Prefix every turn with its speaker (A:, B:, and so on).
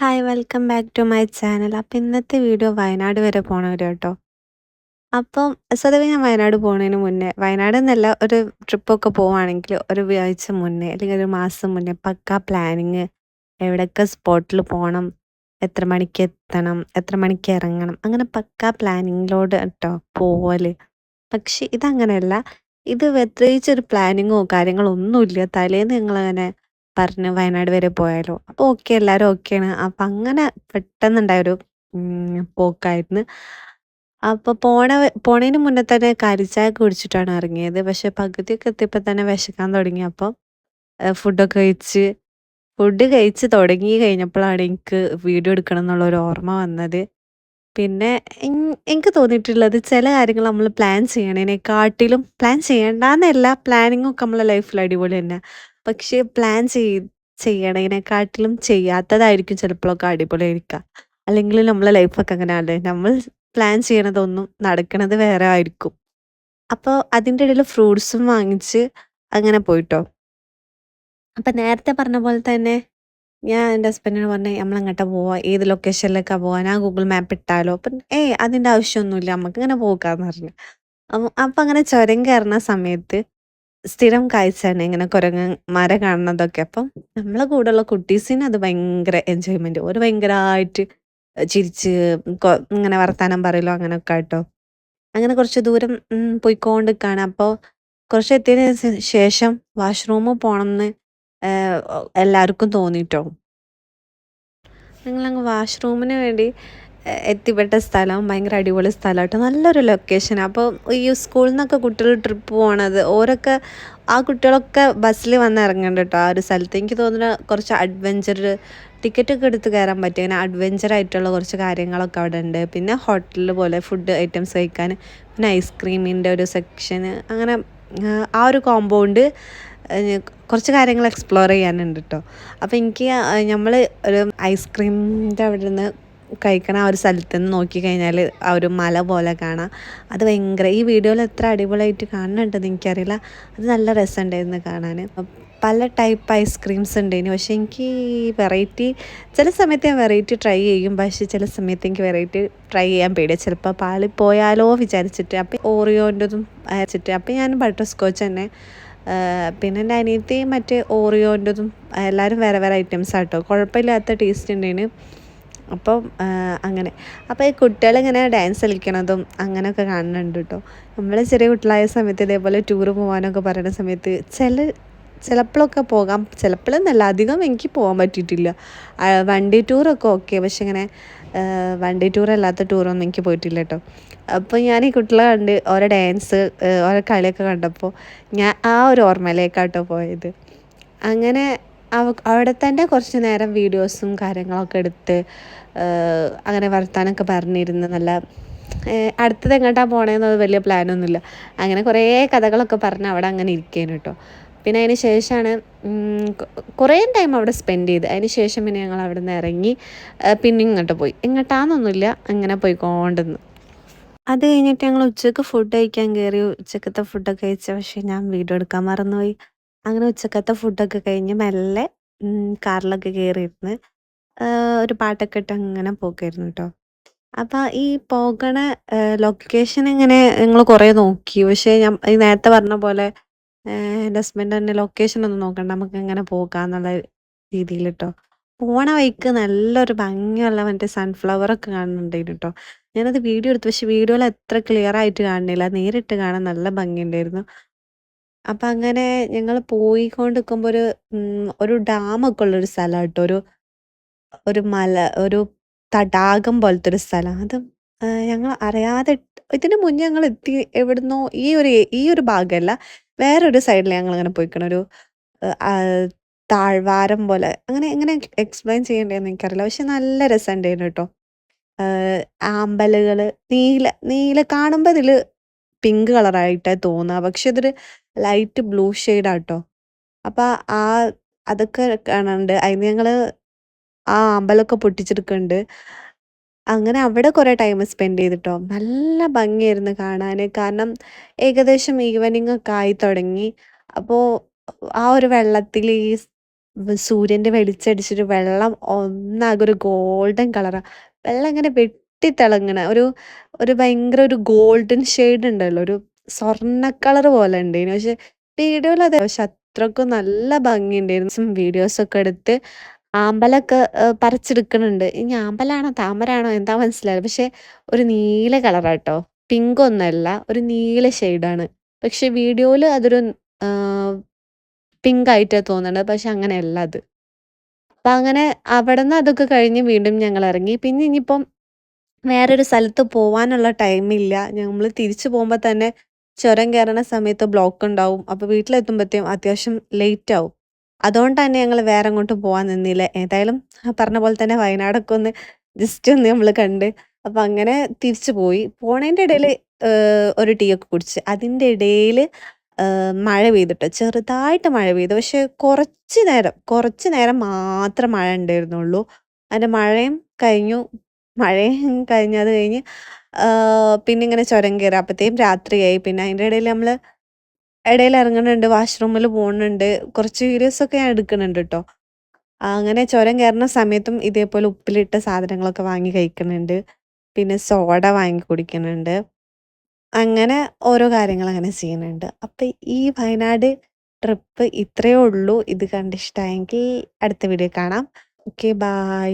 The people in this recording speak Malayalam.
A: Hi welcome back to my channel. അപ്പോൾ ഇന്നത്തെ വീഡിയോ വയനാട് വരെ പോണ കേട്ടോ. അപ്പം സ്വതവേ ഞാൻ വയനാട് പോകുന്നതിന് മുന്നേ വയനാട് എന്നല്ല ഒരു ട്രിപ്പൊക്കെ പോവുകയാണെങ്കിൽ ഒരു ആഴ്ച മുന്നേ അല്ലെങ്കിൽ ഒരു മാസം മുന്നേ പക്കാ പ്ലാനിങ് എവിടെയൊക്കെ സ്പോട്ടിൽ പോകണം എത്ര മണിക്ക് എത്തണം, എത്ര മണിക്ക് ഇറങ്ങണം അങ്ങനെ പക്കാ പ്ലാനിങ്ങിലോട് കേട്ടോ പോവൽ. പക്ഷെ ഇതങ്ങനെയല്ല. ഇത് പ്രത്യേകിച്ചൊരു പ്ലാനിങ്ങോ കാര്യങ്ങളോ ഒന്നുമില്ല. തലേന്ന് ഞങ്ങളങ്ങനെ പറഞ്ഞ് വയനാട് വരെ പോയാലോ. അപ്പോൾ ഓക്കെ എല്ലാവരും ഓക്കെയാണ്. അപ്പം അങ്ങനെ പെട്ടെന്നുണ്ടായൊരു പോക്കായിരുന്നു. അപ്പോൾ പോണ പോണേന് മുന്നേ തന്നെ കരിച്ചായ കുടിച്ചിട്ടാണ് ഇറങ്ങിയത്. പക്ഷെ പകുതിയൊക്കെ എത്തിയപ്പോൾ തന്നെ വിശക്കാൻ തുടങ്ങി. അപ്പം ഫുഡൊക്കെ കഴിച്ച് ഫുഡ് കഴിച്ച് തുടങ്ങി കഴിഞ്ഞപ്പോഴാണ് എനിക്ക് വീഡിയോ എടുക്കണം എന്നുള്ളൊരു ഓർമ്മ വന്നത്. പിന്നെ എനിക്ക് തോന്നിയിട്ടുള്ളത് ചില കാര്യങ്ങൾ നമ്മൾ പ്ലാൻ ചെയ്യണേനെക്കാട്ടിലും പ്ലാൻ ചെയ്യണ്ടാന്നല്ല പ്ലാനിങ്ങൊക്കെ നമ്മളെ ലൈഫിൽ അടിപൊളി തന്നെ. പക്ഷേ പ്ലാൻ ചെയ് ചെയ്യണതിനെക്കാട്ടിലും ചെയ്യാത്തതായിരിക്കും ചിലപ്പോഴൊക്കെ അടിപൊളിയായിരിക്കുക. അല്ലെങ്കിൽ നമ്മളെ ലൈഫൊക്കെ അങ്ങനെയല്ലേ. നമ്മൾ പ്ലാൻ ചെയ്യണതൊന്നും നടക്കണത് വേറെ ആയിരിക്കും. അപ്പോൾ അതിന്റെ ഇടയിൽ ഫ്രൂട്ട്സും വാങ്ങിച്ച് അങ്ങനെ പോയിട്ടോ. അപ്പം നേരത്തെ പറഞ്ഞ പോലെ തന്നെ ഞാൻ എന്റെ ഹസ്ബൻഡിന് പറഞ്ഞു അങ്ങോട്ട് പോവാം ഏത് ലൊക്കേഷനിലേക്കാണ് പോകാൻ ആ ഗൂഗിൾ മാപ്പ് ഇട്ടാലോ അപ്പം ഏയ് അതിന്റെ ആവശ്യമൊന്നുമില്ല നമുക്ക് ഇങ്ങനെ പോകാമെന്ന് പറഞ്ഞു അപ്പം അങ്ങനെ ചുരം കയറുന്ന സമയത്ത് സ്ഥിരം കാഴ്ചയാണ് ഇങ്ങനെ കുരങ്ങന്മാരെ കാണുന്നതൊക്കെ. അപ്പം നമ്മളെ കൂടെയുള്ള കുട്ടീസിന് അത് ഭയങ്കര എൻജോയ്മെന്റ് ഒരു ഭയങ്കരമായിട്ട് ചിരിച്ച് ഇങ്ങനെ വർത്താനം പറയലോ അങ്ങനെയൊക്കെ ആയിട്ടോ അങ്ങനെ കുറച്ച് ദൂരം പോയിക്കൊണ്ടിരിക്കുകയാണ് അപ്പോൾ കുറച്ച് എത്തിയതിന് ശേഷം ശേഷം വാഷ്റൂമിൽ പോകണമെന്ന് എല്ലാവർക്കും തോന്നിയിട്ടോ ഞങ്ങളങ്ങ് വാഷ്റൂമിന് വേണ്ടി എത്തിപ്പെട്ട സ്ഥലം ഭയങ്കര അടിപൊളി സ്ഥലമായിട്ട് നല്ലൊരു ലൊക്കേഷൻ അപ്പോൾ ഈ സ്കൂളിൽ നിന്നൊക്കെ കുട്ടികൾ ട്രിപ്പ് പോകണത് ഓരൊക്കെ ആ കുട്ടികളൊക്കെ ബസ്സിൽ വന്ന് ഇറങ്ങണ്ട കേട്ടോ ആ ഒരു സ്ഥലത്ത്. എനിക്ക് തോന്നുന്നു കുറച്ച് അഡ്വഞ്ചർ ടിക്കറ്റൊക്കെ എടുത്ത് കയറാൻ പറ്റും. അങ്ങനെ അഡ്വഞ്ചർ ആയിട്ടുള്ള കുറച്ച് കാര്യങ്ങളൊക്കെ അവിടെ ഉണ്ട്. പിന്നെ ഹോട്ടലിൽ പോലെ ഫുഡ് ഐറ്റംസ് കഴിക്കാൻ പിന്നെ ഐസ്ക്രീമിന്റെ ഒരു സെക്ഷന് അങ്ങനെ ആ, ഒരു കോമ്പൗണ്ട് കുറച്ച് കാര്യങ്ങൾ എക്സ്പ്ലോർ ചെയ്യാനുണ്ട് കേട്ടോ അപ്പോൾ എനിക്ക് നമ്മൾ ഒരു ഐസ്ക്രീമിന്റെ അവിടെ നിന്ന് കഴിക്കണ ആ ഒരു സ്ഥലത്ത് നിന്ന് നോക്കിക്കഴിഞ്ഞാൽ ആ ഒരു മല പോലെ കാണാം. അത് ഭയങ്കര ഈ വീഡിയോയിൽ എത്ര അടിപൊളിയായിട്ട് കാണുന്നുണ്ടെന്ന് എനിക്കറിയില്ല. അത് നല്ല രസമുണ്ടായിരുന്നു കാണാൻ പല ടൈപ്പ് ഐസ്ക്രീംസ് ഉണ്ടായിരുന്നു പക്ഷേ എനിക്ക് വെറൈറ്റി ചില സമയത്ത് ഞാൻ വെറൈറ്റി ട്രൈ ചെയ്യും. പക്ഷേ ചില സമയത്ത് എനിക്ക് വെറൈറ്റി ട്രൈ ചെയ്യാൻ പേടിയാണ് ചിലപ്പോൾ പാളിപ്പോയാലോ വിചാരിച്ചിട്ട്. അപ്പം ഓറിയോന്റെതും അയച്ചിട്ട് അപ്പം ഞാൻ ബട്ടർ സ്കോച്ച് തന്നെ പിന്നെ എന്റെ അനിയത്തി മറ്റേ ഓറിയോന്റെതും എല്ലാവരും വേറെ വേറെ ഐറ്റംസ് ആട്ടോ. കുഴപ്പമില്ലാത്ത ടേസ്റ്റ് ഉണ്ടായിരുന്നു അപ്പം അങ്ങനെ. അപ്പോൾ ഈ കുട്ടികളിങ്ങനെ ഡാൻസ് കളിക്കണതും അങ്ങനെയൊക്കെ കാണുന്നുണ്ട് കേട്ടോ. നമ്മൾ ചെറിയ കുട്ടികളായ സമയത്ത് ഇതേപോലെ ടൂറ് പോകാനൊക്കെ പറയുന്ന സമയത്ത് ചില ചിലപ്പോഴൊക്കെ പോകാം. ചിലപ്പോഴെന്നല്ല അധികം എനിക്ക് പോകാൻ പറ്റിയിട്ടില്ല. വണ്ടി ടൂറൊക്കെ ഓക്കെ പക്ഷെ ഇങ്ങനെ വണ്ടി ടൂറല്ലാത്ത ടൂറൊന്നും എനിക്ക് പോയിട്ടില്ല കേട്ടോ. അപ്പോൾ ഞാൻ ഈ കുട്ടികളെ കണ്ട് ഓരോ ഡാൻസ് ഓരോ കളിയൊക്കെ കണ്ടപ്പോൾ ഞാൻ ആ ഒരു ഓർമ്മയിലേക്കാട്ടോ പോയത്. അങ്ങനെ അവിടെ തന്നെ കുറച്ച് നേരം വീഡിയോസും കാര്യങ്ങളൊക്കെ എടുത്ത് അങ്ങനെ വർത്താനമൊക്കെ പറഞ്ഞിരുന്ന് നല്ല അടുത്തത് എങ്ങോട്ടാണ് പോണേന്നത് വലിയ പ്ലാനൊന്നുമില്ല. അങ്ങനെ കുറേ കഥകളൊക്കെ പറഞ്ഞ് അവിടെ അങ്ങനെ ഇരിക്കേനു കേട്ടോ പിന്നെ അതിന് ശേഷമാണ് കുറേ ടൈം അവിടെ സ്പെൻഡ് ചെയ്ത്. അതിന് ശേഷം പിന്നെ ഞങ്ങൾ അവിടെ നിന്ന് ഇറങ്ങി പിന്നെ ഇങ്ങോട്ട് പോയി. എങ്ങോട്ടാന്നൊന്നുമില്ല അങ്ങനെ പോയിക്കൊണ്ടിരുന്നു. അത് കഴിഞ്ഞിട്ട് ഞങ്ങൾ ഉച്ചയ്ക്ക് ഫുഡ് കഴിക്കാൻ കയറി ഉച്ചക്കത്തെ ഫുഡൊക്കെ കഴിച്ച പക്ഷേ ഞാൻ വീഡിയോ എടുക്കാൻ മറന്നുപോയി. അങ്ങനെ ഉച്ചക്കത്തെ ഫുഡൊക്കെ കഴിഞ്ഞ് മെല്ലെ കാറിലൊക്കെ കയറിയിരുന്ന് ഒരു പാട്ടൊക്കെ ഇട്ട് അങ്ങനെ പോക്കായിരുന്നു കേട്ടോ അപ്പം ഈ പോകണ ലൊക്കേഷൻ ഇങ്ങനെ ഞങ്ങൾ കുറേ നോക്കി? പക്ഷേ ഞാൻ ഈ നേരത്തെ പറഞ്ഞ പോലെ എന്റെ ഹസ്ബൻഡ് തന്നെ ലൊക്കേഷൻ ഒന്നും നോക്കണ്ട നമുക്ക് എങ്ങനെ പോകാന്നുള്ള രീതിയിൽ കേട്ടോ പോണ വഴിക്ക് നല്ലൊരു ഭംഗിയുള്ള മറ്റേ സൺഫ്ലവർ ഒക്കെ കാണുന്നുണ്ടായിരുന്നു കേട്ടോ ഞാനത് വീഡിയോ എടുത്തു പക്ഷെ വീഡിയോയിൽ അത്ര ക്ലിയർ ആയിട്ട് കാണുന്നില്ല നേരിട്ട് കാണാൻ നല്ല ഭംഗിയുണ്ടായിരുന്നു. അപ്പം അങ്ങനെ ഞങ്ങൾ പോയിക്കൊണ്ടിരിക്കുമ്പോൾ ഒരു ഒരു ഡാമൊക്കെ ഉള്ളൊരു സ്ഥലം കേട്ടോ ഒരു ഒരു മല ഒരു തടാകം പോലത്തെ ഒരു സ്ഥലം. അത് ഞങ്ങൾ അറിയാതെ ഇതിന് മുന്നേ ഞങ്ങൾ എത്തി എവിടുന്നോ ഈ ഒരു ഈ ഒരു ഭാഗമല്ല വേറൊരു സൈഡിൽ ഞങ്ങൾ അങ്ങനെ പോയിക്കണം ഒരു താഴ്വാരം പോലെ. അങ്ങനെ എങ്ങനെ എക്സ്പ്ലെയിൻ ചെയ്യേണ്ടതെന്ന് എനിക്കറിയില്ല. പക്ഷെ നല്ല രസമുണ്ടായിരുന്നു കേട്ടോ. ആമ്പലുകൾ നീല നീല കാണുമ്പോൾ ഇതിൽ പിങ്ക് കളറായിട്ടേ തോന്നുക പക്ഷെ ഇതൊരു ലൈറ്റ് ബ്ലൂ ഷെയ്ഡാട്ടോ അപ്പം ആ അതൊക്കെ കാണാനുണ്ട് അതിന് ഞങ്ങൾ ആ അമ്പലമൊക്കെ പൊട്ടിച്ചെടുക്കുന്നുണ്ട് അങ്ങനെ അവിടെ കുറേ ടൈം സ്പെൻഡ് ചെയ്തിട്ടോ. നല്ല ഭംഗിയായിരുന്നു കാണാൻ കാരണം ഏകദേശം ഈവനിങ് ഒക്കെ ആയി തുടങ്ങി. അപ്പോൾ ആ ഒരു വെള്ളത്തിൽ ഈ സൂര്യന്റെ വെളിച്ചടിച്ചൊരു വെള്ളം ഒന്നാകെ ഒരു ഗോൾഡൻ കളറാ. വെള്ളം ഇങ്ങനെ വെട്ടിത്തിളങ്ങണ ഒരു ഒരു ഭയങ്കര ഒരു ഗോൾഡൻ ഷെയ്ഡ് ഉണ്ടല്ലോ. ഒരു സ്വർണ കളർ പോലെ ഉണ്ടായിരുന്നു പക്ഷെ വീഡിയോയിൽ അതെ പക്ഷെ അത്രക്കും നല്ല ഭംഗിയുണ്ടായിരുന്നു. വീഡിയോസൊക്കെ എടുത്ത് ആമ്പലൊക്കെ പറിച്ചെടുക്കണുണ്ട്. ഇനി ആമ്പലാണോ താമരാണോ എന്താ മനസ്സിലായില്ല. പക്ഷെ ഒരു നീല കളറാട്ടോ. പിങ്ക് ഒന്നല്ല. ഒരു നീല ഷെയ്ഡാണ്. പക്ഷെ വീഡിയോയിൽ അതൊരു പിങ്ക് ആയിട്ടാണ് തോന്നുന്നത് പക്ഷെ അങ്ങനെയല്ല അത്. അപ്പൊ അങ്ങനെ അവിടെ നിന്ന് അതൊക്കെ കഴിഞ്ഞ് വീണ്ടും ഞങ്ങൾ ഇറങ്ങി. പിന്നെ ഇനിയിപ്പം വേറൊരു സ്ഥലത്ത് പോവാനുള്ള ടൈമില്ല. നമ്മൾ തിരിച്ചു പോകുമ്പോൾ തന്നെ ചുരം കയറണ സമയത്ത് ബ്ലോക്ക് ഉണ്ടാവും. അപ്പോൾ വീട്ടിലെത്തുമ്പോഴത്തേക്കും അത്യാവശ്യം ലേറ്റ് ആവും. അതുകൊണ്ട് തന്നെ ഞങ്ങൾ വേറെ അങ്ങോട്ടും പോകാൻ നിന്നില്ല. ഏതായാലും പറഞ്ഞ പോലെ തന്നെ വയനാടൊക്കെ ഒന്ന് ജസ്റ്റ് ഒന്ന് നമ്മൾ കണ്ട്. അപ്പം അങ്ങനെ തിരിച്ചു പോയി. പോണേന്റെ ഇടയിൽ ഒരു ടീ ഒക്കെ കുടിച്ച്. അതിന്റെ ഇടയിൽ മഴ പെയ്തിട്ട് ചെറുതായിട്ട് മഴ പെയ്തു. പക്ഷെ കുറച്ച് നേരം, കുറച്ച് നേരം മാത്രം മഴ ഉണ്ടായിരുന്നുള്ളൂ. അതിന്റെ മഴയും കഴിഞ്ഞു. മഴയും കഴിഞ്ഞ് അത് കഴിഞ്ഞ് പിന്നെ ഇങ്ങനെ ചുരം കയറി. അപ്പോഴത്തേക്കും രാത്രിയായി. പിന്നെ അതിന്റെ ഇടയിൽ നമ്മൾ ഇടയിൽ ഇറങ്ങുന്നുണ്ട്. വാഷ്റൂമിൽ പോകുന്നുണ്ട്. കുറച്ച് വീഡിയോസ് ഒക്കെ ഞാൻ എടുക്കുന്നുണ്ട് കേട്ടോ അങ്ങനെ ചുരം കയറുന്ന സമയത്തും ഇതേപോലെ ഉപ്പിലിട്ട സാധനങ്ങളൊക്കെ വാങ്ങി കഴിക്കുന്നുണ്ട്. പിന്നെ സോഡ വാങ്ങി കുടിക്കുന്നുണ്ട്. അങ്ങനെ ഓരോ കാര്യങ്ങൾ അങ്ങനെ ചെയ്യുന്നുണ്ട്. അപ്പം ഈ വയനാട് ട്രിപ്പ് ഇത്രയേ ഉള്ളൂ. ഇത് കണ്ടിഷ്ടമായെങ്കിൽ അടുത്ത വീഡിയോ കാണാം. Okay bye.